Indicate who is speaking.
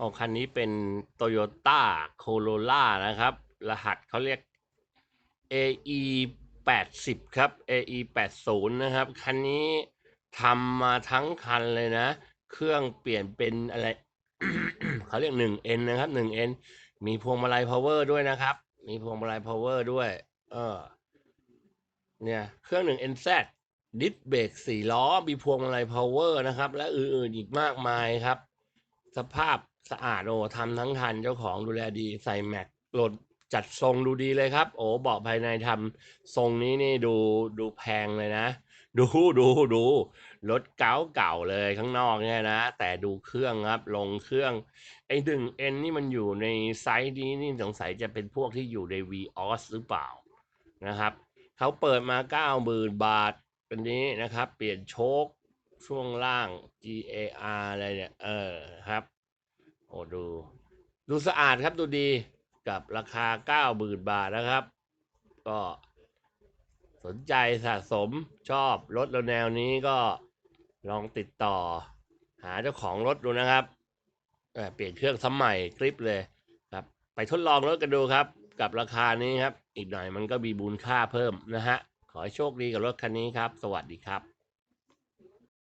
Speaker 1: อ๋อคันนี้เป็น Toyota Corolla นะครับ รหัสเขาเรียก AE 80ครับ AE 80นะครับ คันนี้ทำมาทั้งคันเลยนะ เครื่องเปลี่ยนเป็นอะไร เขาเรียก 1N นะครับ 1N มีพวงมาลัย power ด้วยนะครับ มีพวงมาลัย power ด้วย เออ เนี่ย เครื่อง 1NZ ดิสเบรกสี่ล้อ มีพวงมาลัย power นะครับ และอื่นๆอีกมากมายครับ สภาพสะอาดโอ้ทำทั้งคันเจ้าของดูแลดีใส่แม็กโหลดจัดทรงดูดีเลยครับ โอ้เบาะภายในทำทรงนี้นี่ดูดูแพงเลยนะ ดูดูดูรถเก่าเก่าเลยข้างนอกเนี่ยนะ แต่ดูเครื่องครับ ลงเครื่อง ไอ้ดึงเอ็นนี่มันอยู่ในไซส์นี้นี่สงสัยจะเป็นพวกที่อยู่ใน v ีออสหรือเปล่านะครับ เขาเปิดมาเก้าหมื่นบาทอันนี้นะครับ เปลี่ยนโชค ช่วงล่าง GAR อะไรเนี่ย เออครับ โอ้ดู ดูสะอาดครับดูดีกับราคาเก้าหมื่นบาทนะครับ ก็สนใจสะสมชอบรถแนวนี้ก็ลองติดต่อ หาเจ้าของรถดูนะครับเเปลี่ยนเครื่องซ้ำใหม่คลิปเลยครับ ไปทดลองรถกันดูครับ กับราคานี้ครับ อีกหน่อยมันก็มีมูลค่าเพิ่มนะฮะ ขอให้โชคดีกับรถคันนี้ครับ สวัสดีครับ